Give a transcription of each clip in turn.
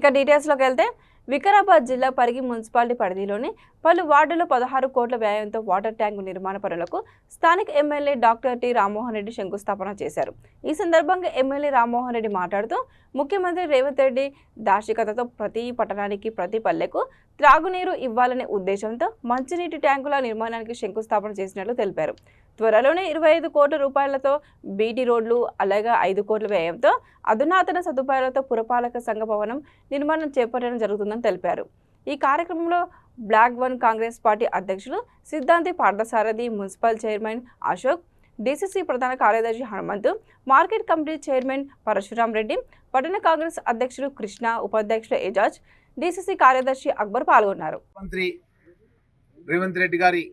ఇక డీటెయిల్స్లోకి వెళ్తే వికారాబాద్ జిల్లా పరిగి మున్సిపాలిటీ పరిధిలోని పలు వార్డులు పదహారు కోట్ల వ్యయంతో వాటర్ ట్యాంకు నిర్మాణ పనులకు స్థానిక MLA doctor T Rammohan Reddy శంకుస్థాపన చేశారు. ఈ సందర్భంగా ఎమ్మెల్యే రామ్మోహన్ రెడ్డి మాట్లాడుతూ ముఖ్యమంత్రి రేవంత్ రెడ్డి దార్శికతతో ప్రతి పట్టణానికి ప్రతి పల్లెకు త్రాగునీరు ఇవ్వాలనే ఉద్దేశంతో మంచినీటి ట్యాంకుల నిర్మాణానికి శంకుస్థాపన చేసినట్లు తెలిపారు. త్వరలోనే ఇరవై ఐదు కోట్ల రూపాయలతో బీటీ రోడ్లు అలాగే ఐదు కోట్ల వ్యయంతో అధునాతన సదుపాయాలతో పురపాలక సంఘ భవనం నిర్మాణం చేపట్టడం జరుగుతుంది. జరుగుతుందని తెలిపారు. ఈ కార్యక్రమంలో బ్లాక్ వన్ కాంగ్రెస్ పార్టీ అధ్యక్షులు Siddhanti Parthasarathi municipal chairman Ashok DCC ప్రధాన కార్యదర్శి Hanumanthu market committee chairman Parashuram Reddy పట్టణ కాంగ్రెస్ అధ్యక్షులు కృష్ణ ఉపాధ్యక్షులు ఏజాజ్ డీసీసీ కార్యదర్శి అక్బర్ పాల్గొన్నారు. మంత్రి రేవంత్ రెడ్డి గారి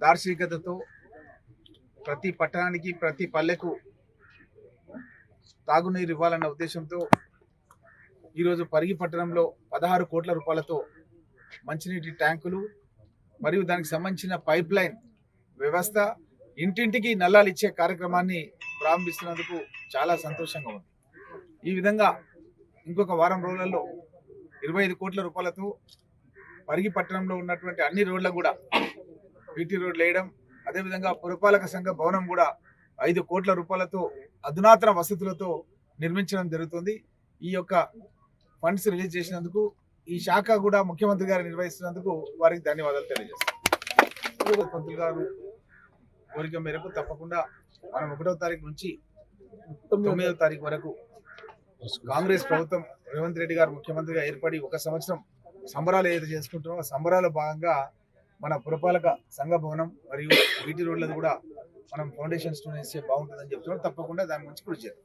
దార్శనికతతో ప్రతి పట్టణానికి ప్రతి పల్లెకు తాగునీరు ఇవ్వాలన్న ఉద్దేశంతో ఈరోజు పరిగి పట్టణంలో పదహారు కోట్ల రూపాయలతో మంచినీటి ట్యాంకులు మరియు దానికి సంబంధించిన పైప్ లైన్ వ్యవస్థ ఇంటింటికి నల్లాలు ఇచ్చే కార్యక్రమాన్ని ప్రారంభిస్తున్నందుకు చాలా సంతోషంగా ఉంది. ఈ విధంగా ఇంకొక వారం రోజులలో ఇరవై ఐదు కోట్ల రూపాయలతో పరిగి పట్టణంలో ఉన్నటువంటి అన్ని రోడ్లకు కూడా వీటి రోడ్లు వేయడం అదేవిధంగా పురపాలక సంఘ భవనం కూడా ఐదు కోట్ల రూపాయలతో అధునాతన వసతులతో నిర్మించడం జరుగుతుంది. ఈ యొక్క ఫండ్స్ రిలీజ్ చేసినందుకు ఈ శాఖ కూడా ముఖ్యమంత్రి గారు నిర్వహిస్తున్నందుకు వారికి ధన్యవాదాలు తెలియజేస్తాం. పంతులు గారు కోరిక మేరకు తప్పకుండా మనం ఒకటో తారీఖు నుంచి తొమ్మిదవ తారీఖు వరకు కాంగ్రెస్ ప్రభుత్వం రేవంత్ రెడ్డి గారు ముఖ్యమంత్రిగా ఏర్పడి ఒక సంవత్సరం సంబరాలు ఏదైతే చేసుకుంటున్నామో సంబరాల భాగంగా మన పురపాలక సంఘ భవనం మరియు వీటి రోడ్లది కూడా మనం ఫౌండేషన్ స్టోన్ వేస్తే బాగుంటుందని చెప్తున్నాం. తప్పకుండా దాని గురించి కృషి చేద్దాం.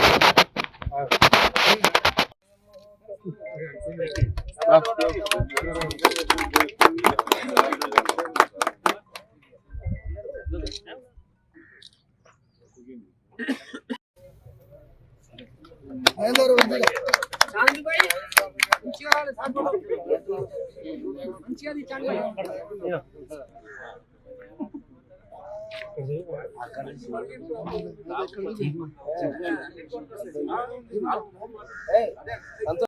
మంచిగా